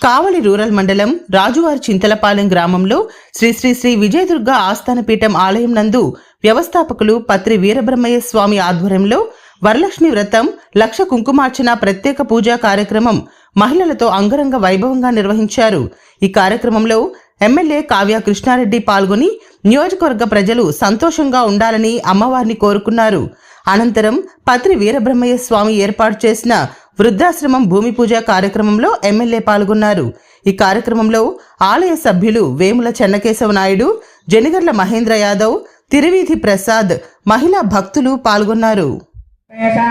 కావలి rural మండలం రాజువారి చింతలపాలెం గ్రామంలో శ్రీ శ్రీ శ్రీ విజయదుర్గ ఆస్థానపీఠం ఆలయం నందు వ్యవస్థాపకులు పత్రి వీరబ్రహ్మయ్య స్వామి ఆధ్వర్యంలో వరలక్ష్మి వ్రతం లక్ష కుంకుమార్చన ప్రత్యేక పూజా కార్యక్రమం మహిళలతో అంగరంగ వైభవంగా నిర్వహించారు. ఈ కార్యక్రమంలో ఎమ్మెల్యే కావ్య కృష్ణారెడ్డి పాల్గొని నియోజకవర్గ ప్రజలు సంతోషంగా ఉండాలని అమ్మవారిని కోరుకున్నారు. అనంతరం పత్రి వీరబ్రహ్మయ్య స్వామి ఏర్పాటు చేసిన వృద్ధాశ్రమం భూమి పూజ కార్యక్రమంలో ఎమ్మెల్యే పాల్గొన్నారు. ఈ కార్యక్రమంలో ఆలయ సభ్యులు వేముల చెన్నకేశవ నాయుడు జనిగర్ల మహేంద్ర యాదవ్ తిరువీధి ప్రసాద్ మహిళా భక్తులు పాల్గొన్నారు. तेषां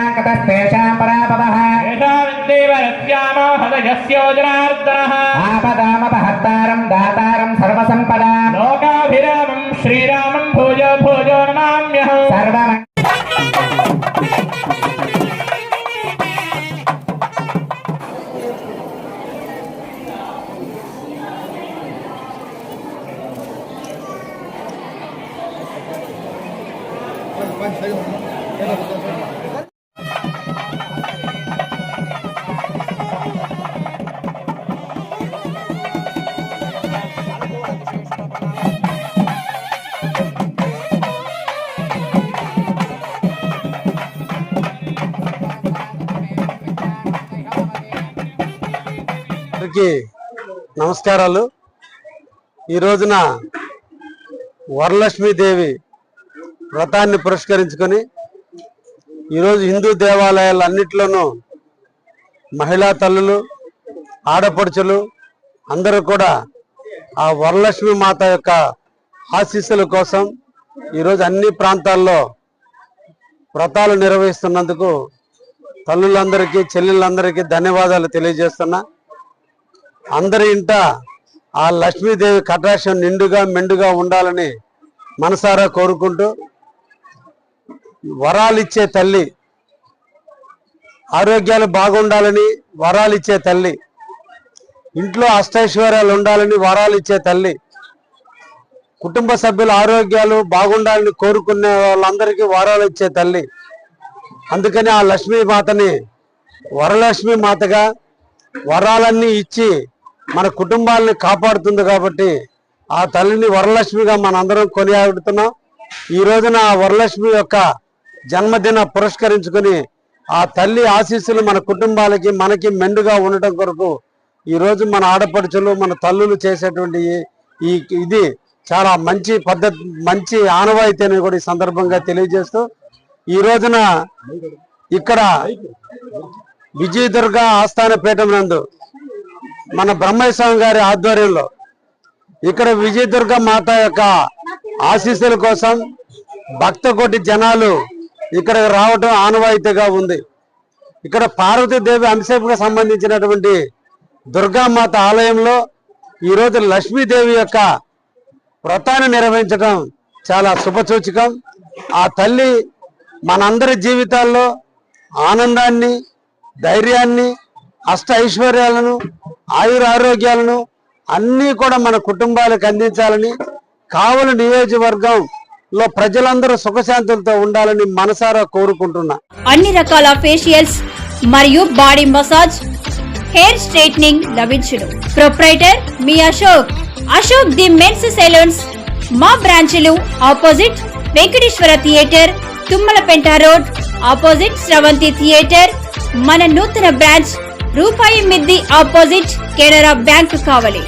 అందరికీ నమస్కారాలు. ఈ రోజున వరలక్ష్మీదేవి వ్రతాన్ని పురస్కరించుకొని ఈరోజు హిందూ దేవాలయాలు అన్నిట్లోనూ మహిళా తల్లులు ఆడపడుచులు అందరూ కూడా ఆ వరలక్ష్మి మాత యొక్క ఆశీస్సుల కోసం ఈరోజు అన్ని ప్రాంతాల్లో వ్రతాలు నిర్వహిస్తున్నందుకు తల్లులందరికీ చెల్లెళ్ళందరికీ ధన్యవాదాలు తెలియజేస్తున్నా. అందరి ఇంట ఆ లక్ష్మీదేవి కటాక్షం నిండుగా మెండుగా ఉండాలని మనసారా కోరుకుంటూ వరాలిచ్చే తల్లి. ఆరోగ్యాలు బాగుండాలని వరాలిచ్చే తల్లి. ఇంట్లో అష్టైశ్వర్యాలు ఉండాలని వరాలిచ్చే తల్లి. కుటుంబ సభ్యుల ఆరోగ్యాలు బాగుండాలని కోరుకునే వాళ్ళందరికీ వరాలు ఇచ్చే తల్లి. అందుకని ఆ లక్ష్మీ మాతని వరలక్ష్మి మాతగా వరాలన్నీ ఇచ్చి మన కుటుంబాలని కాపాడుతుంది కాబట్టి ఆ తల్లిని వరలక్ష్మిగా మనందరం కొనియాడుతున్నాం. ఈ రోజున ఆ వరలక్ష్మి యొక్క జన్మదిన పురస్కరించుకుని ఆ తల్లి ఆశీస్సులు మన కుటుంబాలకి మనకి మెండుగా ఉండటం కొరకు ఈరోజు మన ఆడపడుచులు మన తల్లులు చేసేటువంటి ఈ- ఇది చాలా మంచి పద్ధతి మంచి ఆనవాయితీ అని కూడా ఈ సందర్భంగా తెలియజేస్తూ ఈ రోజున ఇక్కడ విజయదుర్గ ఆస్థాన పీఠం నందు మన బ్రహ్మేశ్వరం గారి ఆధ్వర్యంలో ఇక్కడ విజయదుర్గ మాత యొక్క ఆశీస్సుల కోసం భక్త కోటి జనాలు ఇక్కడ రావటం ఆనవాయితీగా ఉంది. ఇక్కడ పార్వతీదేవి అంశంకు సంబంధించినటువంటి దుర్గామాత ఆలయంలో ఈరోజు లక్ష్మీదేవి యొక్క వ్రతాన్ని నిర్వహించడం చాలా శుభసూచకం. ఆ తల్లి మనందరి జీవితాల్లో ఆనందాన్ని ధైర్యాన్ని అష్ట ఐశ్వర్యాలను ఆయుర ఆరోగ్యాలను అన్నీ కూడా మన కుటుంబాలకు అందించాలని కావలి లో ప్రజలందరూ సుఖశాంతులతో ఉండాలని మనసారా కోరుకుంటున్నా. అన్ని రకాల ఫేషియల్స్ మరియు బాడీ మసాజ్ హెయిర్ స్ట్రైట్నింగ్ లభించును. Proprietor me Ashok. Ashok the men's salons మా బ్రాంచ్లు opposite Venkateswara theatre Tummalapenta road opposite Sravanthi theatre మన నూతన బ్రాంచ్ రూపాయి మిద్ది ఆపోజిట్ కెనరా బ్యాంక్ కావలి.